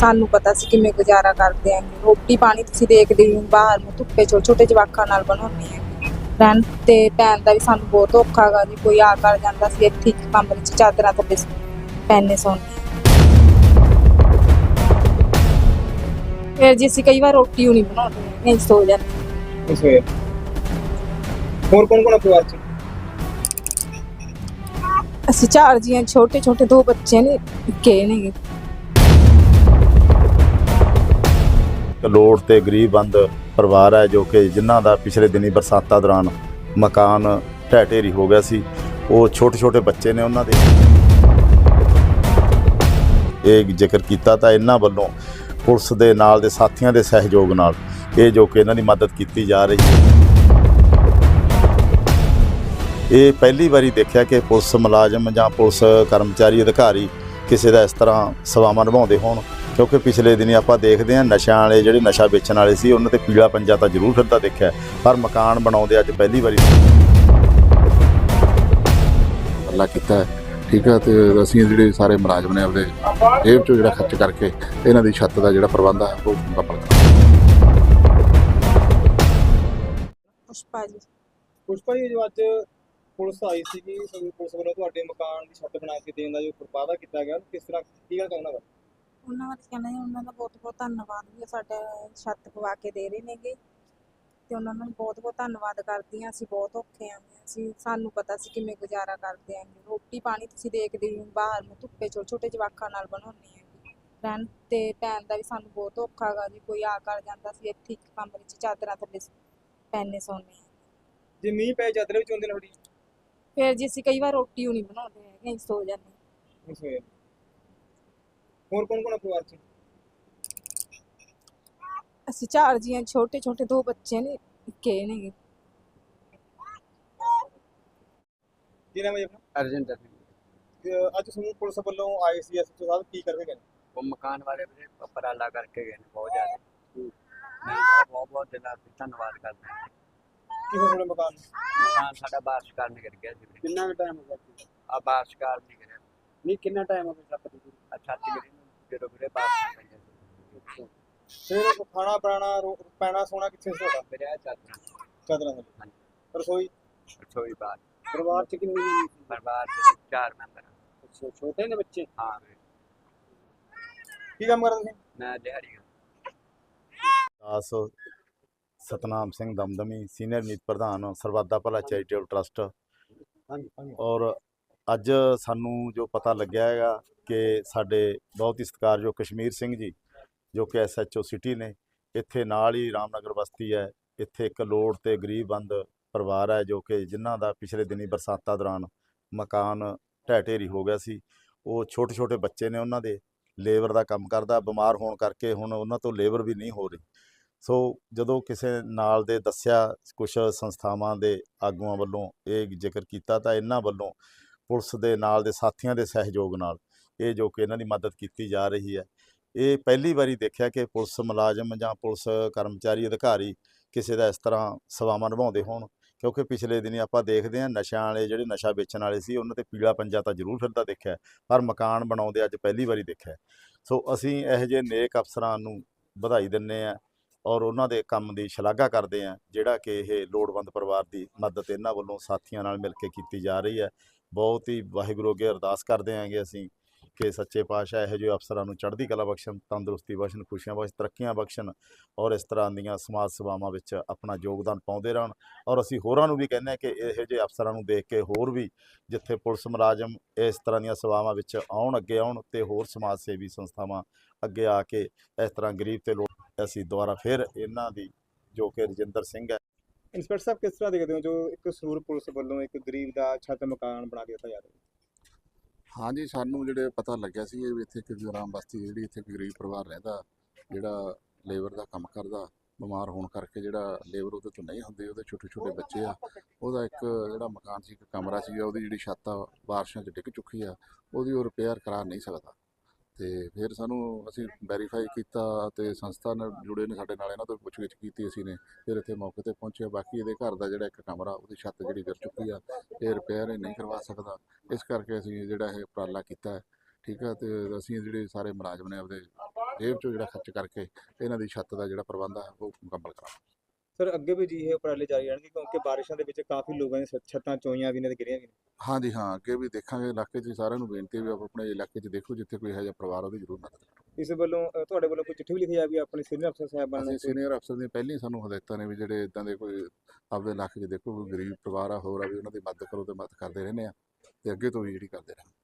ਸਾਨੂੰ ਪਤਾ ਸੀ ਕਿਵੇਂ ਗੁਜ਼ਾਰਾ ਕਰਦੇ ਆਂ ਰੋਟੀ ਪਾਣੀ ਤੁਸੀਂ ਦੇਖਦੇ ਹੀ ਹੋ ਬਾਹਰ ਨੂੰ ਧੁੱਪੇ ਛੋਟੇ ਛੋਟੇ ਜਵਾਕਾਂ ਨਾਲ ਬਣਾਉਂਦੇ ਆਂ ਰਹਿਣ ਤੇ ਪੈਣ ਦਾ ਵੀ ਸਾਨੂੰ ਬਹੁਤ ਔਖਾ ਗਾ ਜੀ ਕੋਈ ਆ ਕਰ ਜਾਂਦਾ ਸੀ ਇੱਥੇ ਇੱਕ ਕਮਰੇ 'ਚ ਚਾਦਰਾਂ ਥੱਲੇ ਪੈਨੇ ਸੌਂਦੇ ਫਿਰ ਜੀ ਅਸੀਂ ਕਈ ਵਾਰ ਰੋਟੀ ਵੀ ਨਹੀਂ ਬਣਾਉਂਦੇ ਨਹੀਂ ਸੋ ਜਾਂਦੇ ਇਸ ਵੇ ਹੋਰ ਕੌਣ ਕੌਣ ਆ ਪਰਿਵਾਰ ਚ? ਅਸੀਂ ਚਾਰ ਜੀਆਂ ਛੋਟੇ ਛੋਟੇ ਦੋ ਬੱਚੇ ਨੇ ਕੇ ਨੇਗੇ। ਲੋੜ ਤੇ ਗਰੀਬੰਦ ਪਰਿਵਾਰ ਹੈ ਜੋ ਕਿ ਜਿਨ੍ਹਾਂ ਦਾ ਪਿਛਲੇ ਦਿਨੀ ਬਰਸਾਤਾਂ ਦੌਰਾਨ ਮਕਾਨ ਢਹਿ ਢੇਰੀ ਹੋ ਗਿਆ ਸੀ, ਉਹ ਛੋਟੇ ਛੋਟੇ ਬੱਚੇ ਨੇ ਉਹਨਾਂ ਦੇ ਇਹ ਜ਼ਿਕਰ ਕੀਤਾ ਤਾਂ ਇਹਨਾਂ ਵੱਲੋਂ ਪੁਲਿਸ ਦੇ ਨਾਲ ਦੇ ਸਾਥੀਆਂ ਦੇ ਸਹਿਯੋਗ ਨਾਲ ਇਹ ਜੋ ਕਿ ਇਹਨਾਂ ਦੀ ਮਦਦ ਕੀਤੀ ਜਾ ਰਹੀ ਹੈ। ਇਹ ਪਹਿਲੀ ਵਾਰੀ ਦੇਖਿਆ ਕਿ ਪੁਲਿਸ ਮੁਲਾਜ਼ਮ ਜਾਂ ਪੁਲਿਸ ਕਰਮਚਾਰੀ, ਅਧਿਕਾਰੀ ਕਿਸੇ ਦਾ ਇਸ ਤਰ੍ਹਾਂ ਸੇਵਾਵਾਂ ਨਿਭਾਉਂਦੇ ਹੋਣ। ਕਿਉਂਕਿ ਪਿਛਲੇ ਦਿਨੀ ਆਪਾਂ ਦੇਖਦੇ ਹਾਂ ਨਸ਼ਿਆਂ ਵਾਲੇ ਜਿਹੜੇ ਨਸ਼ਾ ਵੇਚਣ ਵਾਲੇ ਸੀ ਉਹਨਾਂ ਤੇ ਪੀਲਾ ਪੰਜਾ ਤਾਂ ਜ਼ਰੂਰ ਫਿਰਦਾ ਦੇਖਿਆ ਪਰ ਮਕਾਨ ਬਣਾਉਂਦੇ ਅੱਜ ਪਹਿਲੀ ਵਾਰੀ ਅੱਲਾ ਕੀਤਾ ਠੀਕ ਹੈ ਤੇ ਅਸੀਂ ਜਿਹੜੇ ਸਾਰੇ ਮੁਲਾਜ਼ਮ ਨੇ ਆਪਦੇ ਜੇਬ ਚੋਂ ਜਿਹੜਾ ਖਰਚ ਕਰਕੇ ਇਹਨਾਂ ਦੀ ਛੱਤ ਦਾ ਜਿਹੜਾ ਪ੍ਰਬੰਧ ਹੈ ਉਹ ਕਰਾਂਗੇ ਪੁਸ਼ਪਾ ਜੀ। ਪੁਸ਼ਪਾ ਜੀ ਜੋ ਅੱਜ ਪੁਲਿਸ ਆਈ ਸੀ ਕਿ ਪੁਲਿਸ ਵੱਲੋਂ ਤੁਹਾਡੇ ਮਕਾਨ ਦੀ ਛੱਤ ਬਣਾ ਕੇ ਦੇਣ ਦਾ ਜੋ ਵਾਅਦਾ ਕੀਤਾ ਗਿਆ ਕਿਸ ਤਰ੍ਹਾਂ ਕੀ ਗੱਲ ਕਰਨਾ ਵਾ? ਉਹਨਾਂ ਬਾਰੇ ਕਹਿੰਦੇ ਉਹਨਾਂ ਦਾ ਬਹੁਤ ਬਹੁਤ ਧੰਨਵਾਦ ਵੀ ਉਹ ਸਾਡਾ ਛੱਤ ਪਵਾ ਕੇ ਦੇ ਰਹੇ ਨੇਗੇ। ਤੇ ਉਹਨਾਂ ਨੂੰ ਬਹੁਤ ਬਹੁਤ ਧੰਨਵਾਦ ਕਰਦੀ ਹਾਂ ਅਸੀਂ ਬਹੁਤ ਔਖੇ ਆਂ ਅਸੀਂ ਸਾਨੂੰ ਪਤਾ ਸੀ ਕਿਵੇਂ ਗੁਜ਼ਾਰਾ ਕਰਦੇ ਆਂ ਰੋਟੀ ਪਾਣੀ ਤੁਸੀਂ ਦੇਖਦੇ ਹੀ ਹੋ ਬਾਹਰ ਨੂੰ ਧੁੱਪੇ ਛੋਟੇ ਛੋਟੇ ਜਵਾਕਾਂ ਨਾਲ ਬਣਾਉਂਦੇ ਆਂ ਰਹਿਣ ਤੇ ਪੈਣ ਦਾ ਵੀ ਸਾਨੂੰ ਬਹੁਤ ਔਖਾ ਗਾ ਜੀ ਕੋਈ ਆ ਕਰ ਜਾਂਦਾ ਸੀ ਇੱਥੇ ਇੱਕ ਕਮਰੇ 'ਚ ਚਾਦਰਾਂ ਥੱਲੇ ਪੈਨੇ ਸੌਂਦੇ ਆਂ ਜੇ ਮੀਂਹ ਪੈ ਚਾਦਰ ਵਿੱਚ ਹੁੰਦੇ ਨੇ ਥੋੜੀ ਫਿਰ ਜੀ ਅਸੀਂ ਕਈ ਵਾਰ ਰੋਟੀ ਵੀ ਨਹੀਂ ਬਣਾਉਂਦੇ ਹੈਗੇ ਅਸੀਂ ਸੋ ਜਾਂਦੇ ਹਾਂ। ਵੇ ਹੋਰ ਕੌਣ ਕੌਣ ਆ ਪਰਿਵਾਰ ਚ? ਅਸੀਂ ਚਾਰ ਜੀਆਂ ਛੋਟੇ ਛੋਟੇ ਦੋ ਬੱਚੇ ਨੇ ਕੇ ਨੇਗੇ। ਕੀ ਨਾਮ ਹੈ ਜੀ ਆਪਣਾ? ਅਰਜਿੰਦਰ ਸਿੰਘ। ਤੇ ਅੱਜ ਸਮੂਹ ਪੁਲਿਸ ਵੱਲੋਂ ਆਏ ਸੀ ਐਸਪੀ ਸਾਹਿਬ ਕੀ ਕਰਦੇ ਗਏ ਉਹ ਮਕਾਨ ਵਾਲੇ ਵੀਰੇ ਉਪਰਾਲਾ ਕਰਕੇ ਗਏ ਨੇ ਬਹੁਤ ਜ਼ਿਆਦਾ। ਮੈਂ ਤਾਂ ਬਹੁਤ ਬਹੁਤ ਦਿਲਾਂ ਤੋਂ ਧੰਨਵਾਦ ਕਰਦਾ। ਹਾਂ। ਕਿਵੇਂ ਤੁਹਾਡੇ ਮਕਾਨ? ਮਕਾਨ ਸਾਡਾ ਬਾਰਿਸ਼ ਕਾਰਨ ਗਿਰ ਗਿਆ ਸੀ ਵੀਰੇ। ਕਿੰਨਾ ਟਾਈਮ ਹੋ ਗਿਆ ਜੀ? ਆ ਬਾਰਿਸ਼ ਕਾਰਨ ਨਹੀਂ ਗਿਰਿਆ। ਨਹੀਂ ਕਿੰਨਾ ਟਾਈਮ ਹੋ ਗਿਆ ਛੱਤ ਦੀ ਆ ਛੱਤ ਗਿਰੀ। ਨੂੰ ਜਦੋਂ ਵੀਰੇ ਬਾਰਿਸ਼ ਪਈ ਹੈ ਫਿਰ ਖਾਣਾ ਰੋ- ਪੈਣਾ ਸੋਣਾ ਕਿੱਥੇ ਸੀ ਤੁਹਾਡਾ ਮੇਰੇ ਆ ਚਾਦਰਾਂ। ਚਾਦਰਾਂ ਹਾਂਜੀ। ਰਸੋਈ? ਰਸੋਈ ਬਾਹਰ। ਪਰਿਵਾਰ ਚ ਕਿੰਨੀ ਸੀ? ਪਰਿਵਾਰ ਦੇ ਚਾਰ ਮੈਂਬਰ ਹਾਂ। ਅੱਛਾ ਛੋਟੇ ਨੇ ਬੱਚੇ? ਹਾਂ। ਵੀਰੇ ਕੀ ਕੰਮ ਕਰਦੇ ਤੁਸੀਂ ਮੈਂ ਦਿਹਾੜੀ ਦਾਸ ਸਤਨਾਮ ਸਿੰਘ ਦਮਦਮੀ ਸੀਨੀਅਰ ਮੀਤ ਪ੍ਰਧਾਨ ਸਰਵਾਦਾ ਭਲਾ ਚੈਰੀਟੇਬਲ ਟਰਸਟ। ਹਾਂਜੀ ਹਾਂਜੀ। ਔਰ ਅੱਜ ਸਾਨੂੰ ਜੋ ਪਤਾ ਲੱਗਿਆ ਹੈਗਾ ਕਿ ਸਾਡੇ ਬਹੁਤ ਹੀ ਸਤਿਕਾਰਯੋਗ ਕਸ਼ਮੀਰ ਸਿੰਘ ਜੀ, ਜੋ ਕਿ ਐਸਐਚਓ ਸਿਟੀ ਨੇ, ਇੱਥੇ ਨਾਲ ਹੀ ਰਾਮਨਗਰ ਬਸਤੀ ਹੈ, ਇੱਥੇ ਇੱਕ ਲੋੜ ਤੇ ਗਰੀਬੰਦ ਪਰਿਵਾਰ ਹੈ, ਜੋ ਕਿ ਜਿਨ੍ਹਾਂ ਦਾ ਪਿਛਲੇ ਦਿਨੀ ਬਰਸਾਤਾਂ ਦੌਰਾਨ ਮਕਾਨ ਢਹਿ ਢੇਰੀ ਹੋ ਗਿਆ ਸੀ। ਉਹ ਛੋਟੇ ਛੋਟੇ ਬੱਚੇ ਨੇ ਉਹਨਾਂ ਦੇ, ਲੇਬਰ ਦਾ ਕੰਮ ਕਰਦਾ, ਬਿਮਾਰ ਹੋਣ ਕਰਕੇ ਹੁਣ ਉਹਨਾਂ ਤੋਂ ਲੇਬਰ ਵੀ ਨਹੀਂ ਹੋ ਰਹੀ। ਸੋ ਜਦੋਂ ਕਿਸੇ ਨਾਲ ਦੇ ਦੱਸਿਆ ਕੁਝ ਸੰਸਥਾਵਾਂ ਦੇ ਆਗੂਆਂ ਵੱਲੋਂ ਇਹ ਜ਼ਿਕਰ ਕੀਤਾ ਤਾਂ ਇਹਨਾਂ ਵੱਲੋਂ ਪੁਲਿਸ ਦੇ ਨਾਲ ਦੇ ਸਾਥੀਆਂ ਦੇ ਸਹਿਯੋਗ ਨਾਲ ਇਹ ਜੋ ਕਿ ਇਹਨਾਂ ਦੀ ਮਦਦ ਕੀਤੀ ਜਾ ਰਹੀ ਹੈ। ਇਹ ਪਹਿਲੀ ਵਾਰੀ ਦੇਖਿਆ ਕਿ ਪੁਲਿਸ ਮੁਲਾਜ਼ਮ ਜਾਂ ਪੁਲਿਸ ਕਰਮਚਾਰੀ, ਅਧਿਕਾਰੀ ਕਿਸੇ ਦਾ ਇਸ ਤਰ੍ਹਾਂ ਸੇਵਾਵਾਂ ਨਿਭਾਉਂਦੇ ਹੋਣ, ਕਿਉਂਕਿ ਪਿਛਲੇ ਦਿਨੀ ਆਪਾਂ ਦੇਖਦੇ ਹਾਂ ਨਸ਼ਿਆਂ ਵਾਲੇ ਜਿਹੜੇ ਨਸ਼ਾ ਵੇਚਣ ਵਾਲੇ ਸੀ, ਉਹਨਾਂ ਤੇ ਪੀਲਾ ਪੰਜਾ ਤਾਂ ਜ਼ਰੂਰ ਫਿਰਦਾ ਦੇਖਿਆ ਪਰ ਮਕਾਨ ਬਣਾਉਂਦੇ ਅੱਜ ਪਹਿਲੀ ਵਾਰੀ ਦੇਖਿਆ ਸੋ ਅਸੀਂ ਇਹੋ ਜਿਹੇ ਨੇਕ ਅਫਸਰਾਂ ਨੂੰ ਵਧਾਈ ਦਿੰਨੇ ਆ ਔਰ ਉਹਨਾਂ ਦੇ ਕੰਮ ਦੀ ਸ਼ਲਾਘਾ ਕਰਦੇ ਆ ਜਿਹੜਾ ਕਿ ਇਹ ਲੋੜਵੰਦ ਪਰਿਵਾਰ ਦੀ ਮਦਦ ਇਹਨਾਂ ਵੱਲੋਂ ਸਾਥੀਆਂ ਨਾਲ ਮਿਲ ਕੇ ਕੀਤੀ ਜਾ ਰਹੀ ਹੈ। ਬਹੁਤ ਹੀ ਵਾਹਿਗੁਰੂ ਅੱਗੇ ਅਰਦਾਸ ਕਰਦੇ ਆਂਗੇ ਅਸੀਂ ਕਿ ਸੱਚੇ ਪਾਤਸ਼ਾਹ ਇਹੋ ਜਿਹੇ ਅਫਸਰਾਂ ਨੂੰ ਚੜ੍ਹਦੀ ਕਲਾ ਬਖਸ਼ਣ, ਤੰਦਰੁਸਤੀ ਬਖਸ਼ਣ, ਖੁਸ਼ੀਆਂ ਬਖਸ਼, ਤਰੱਕੀਆਂ ਬਖਸ਼ਣ ਔਰ ਇਸ ਤਰ੍ਹਾਂ ਦੀਆਂ ਸਮਾਜ ਸੇਵਾਵਾਂ ਵਿੱਚ ਆਪਣਾ ਯੋਗਦਾਨ ਪਾਉਂਦੇ ਰਹਿਣ ਔਰ ਅਸੀਂ ਹੋਰਾਂ ਨੂੰ ਵੀ ਕਹਿੰਦੇ ਹਾਂ ਕਿ ਇਹੋ ਜਿਹੇ ਅਫਸਰਾਂ ਨੂੰ ਦੇਖ ਕੇ ਹੋਰ ਵੀ ਜਿੱਥੇ ਪੁਲਿਸ ਮੁਲਾਜ਼ਮ ਇਸ ਤਰ੍ਹਾਂ ਦੀਆਂ ਸੇਵਾਵਾਂ ਵਿੱਚ ਆਉਣ, ਅੱਗੇ ਆਉਣ ਤੇ ਹੋਰ ਸਮਾਜ ਸੇਵੀ ਸੰਸਥਾਵਾਂ ਅੱਗੇ ਆ ਕੇ ਇਸ ਤਰ੍ਹਾਂ ਗਰੀਬ ਤੇ ਲੋਕ ਅਸੀਂ ਦੁਬਾਰਾ ਫਿਰ ਇਹਨਾਂ ਦੀ ਜੋ ਕਿ ਰਜਿੰਦਰ ਸਿੰਘ ਹੈ ਇੰਸਪੈਕਟਰ ਸਾਹਿਬ, ਕਿਸ ਤਰ੍ਹਾਂ ਦੇਖਦੇ ਹੋ ਜੋ ਇੱਕ ਸਰੂਰ ਪੁਲਿਸ ਵੱਲੋਂ ਇੱਕ ਗਰੀਬ ਦਾ ਛੱਤ ਮਕਾਨ ਬਣਾ ਕੇ ਦਿੱਤਾ ਜਾ ਰਿਹਾ? ਹਾਂਜੀ ਸਾਨੂੰ ਜਿਹੜੇ ਪਤਾ ਲੱਗਿਆ ਸੀ ਇਹ ਵੀ ਇੱਥੇ ਇੱਕ ਗ੍ਰਾਮ ਬਸਤੀ ਜਿਹੜੀ ਇੱਥੇ ਇੱਕ ਗਰੀਬ ਪਰਿਵਾਰ ਰਹਿੰਦਾ, ਜਿਹੜਾ ਲੇਬਰ ਦਾ ਕੰਮ ਕਰਦਾ, ਬਿਮਾਰ ਹੋਣ ਕਰਕੇ ਜਿਹੜਾ ਲੇਬਰ ਉਹਦੇ ਤੋਂ ਨਹੀਂ ਹੁੰਦੀ, ਉਹਦੇ ਛੋਟੇ ਛੋਟੇ ਬੱਚੇ ਆ। ਉਹਦਾ ਇੱਕ ਜਿਹੜਾ ਮਕਾਨ ਸੀ, ਇੱਕ ਕਮਰਾ ਸੀਗਾ, ਉਹਦੀ ਜਿਹੜੀ ਛੱਤ ਆ, ਬਾਰਿਸ਼ਾਂ 'ਚ ਡਿੱਗ ਚੁੱਕੀ ਆ, ਉਹਦੀ ਉਹ ਰਿਪੇਅਰ ਕਰਾ ਨਹੀਂ ਸਕਦਾ। ਤੇ ਫਿਰ ਸਾਨੂੰ ਅਸੀਂ ਵੈਰੀਫਾਈ ਕੀਤਾ ਤੇ ਸੰਸਥਾ ਨਾਲ ਜੁੜੇ ਨੇ ਸਾਡੇ ਨਾਲ, ਇਹਨਾਂ ਤੋਂ ਪੁੱਛਗਿੱਛ ਕੀਤੀ ਅਸੀਂ ਨੇ। ਫਿਰ ਇੱਥੇ ਮੌਕੇ ਤੇ ਪਹੁੰਚੇ ਬਾਕੀ ਇਹਦੇ ਘਰ ਦਾ ਜਿਹੜਾ ਇੱਕ ਕਮਰਾ, ਉਹਦੀ ਛੱਤ ਜਿਹੜੀ ਗਿਰ ਚੁੱਕੀ ਆ, ਇਹ ਰਿਪੇਅਰ ਇਹ ਨਹੀਂ ਕਰਵਾ ਸਕਦਾ। ਇਸ ਕਰਕੇ ਅਸੀਂ ਜਿਹੜਾ ਇਹ ਉਪਰਾਲਾ ਕੀਤਾ ਹੈ ਠੀਕ ਆ? ਤੇ ਅਸੀਂ ਜਿਹੜੇ ਸਾਰੇ ਮੁਲਾਜ਼ਮ ਨੇ ਆਪਦੇ ਜੇਬ ਚੋਂ ਜਿਹੜਾ ਖਰਚ ਕਰਕੇ ਇਹਨਾਂ ਦੀ ਛੱਤ ਦਾ ਜਿਹੜਾ ਪ੍ਰਬੰਧ ਆ, ਉਹ ਮੁਕੰਮਲ ਕਰਾਂਗੇ। ਸਰ ਅੱਗੇ ਵੀ ਜੀ ਇਹ ਉਪਰਾਲੇ ਜਾਰੀ ਰਹਿਣਗੇ ਕਿਉਂਕਿ ਬਾਰਿਸ਼ਾਂ ਦੇ ਵਿੱਚ ਕਾਫੀ ਲੋਕਾਂ ਦੀਆਂ ਛ- ਛੱਤਾਂ ਚੋਈਆਂ ਵੀ ਨੇ ਤੇ ਗਿਰੀਆਂ ਵੀ ਨੇ। ਹਾਂਜੀ ਹਾਂ ਅੱਗੇ ਵੀ ਦੇਖਾਂਗੇ ਇਲਾਕੇ 'ਚ ਸਾਰਿਆਂ ਨੂੰ ਬੇਨਤੀ ਹੈ ਵੀ ਆਪ ਆਪਣੇ ਇਲਾਕੇ 'ਚ ਦੇਖੋ ਜਿੱਥੇ ਕੋਈ ਇਹੋ ਜਿਹਾ ਪਰਿਵਾਰ ਉਹਦੀ ਜ਼ਰੂਰ ਮਦਦ ਕਰੋ। ਇਸ ਵੱਲੋਂ ਅ, ਤੁਹਾਡੇ ਵੱਲੋਂ ਕੋਈ ਚਿੱਠੀ ਵੀ ਲਿਖੀ ਜਾਵੇ ਆਪਣੇ ਸੀਨੀਅਰ ਅਫਸਰ ਸਾਹਿਬਾਨ ਨੂੰ ਅਸੀਂ ਸੀਨੀਅਰ ਅਫਸਰ ਦੀਆਂ ਪਹਿਲਾਂ ਹੀ ਸਾਨੂੰ ਹਦਾਇਤਾਂ ਨੇ ਵੀ ਜਿਹੜੇ ਇਦਾਂ ਦੇ ਕੋਈ ਆਪਦੇ ਇਲਾਕੇ 'ਚ ਦੇਖੋ ਕੋਈ ਗਰੀਬ ਪਰਿਵਾਰ ਆ ਹੋਰ ਆ ਵੀ ਉਹਨਾਂ ਦੀ ਮਦਦ ਕਰੋ ਤੇ ਮਦਦ ਕਰਦੇ ਰਹਿੰਦੇ ਆ ਤੇ ਅੱਗੇ ਤੋਂ ਵੀ ਜਿਹੜੀ ਕਰਦੇ ਰਹਾਂਗੇ।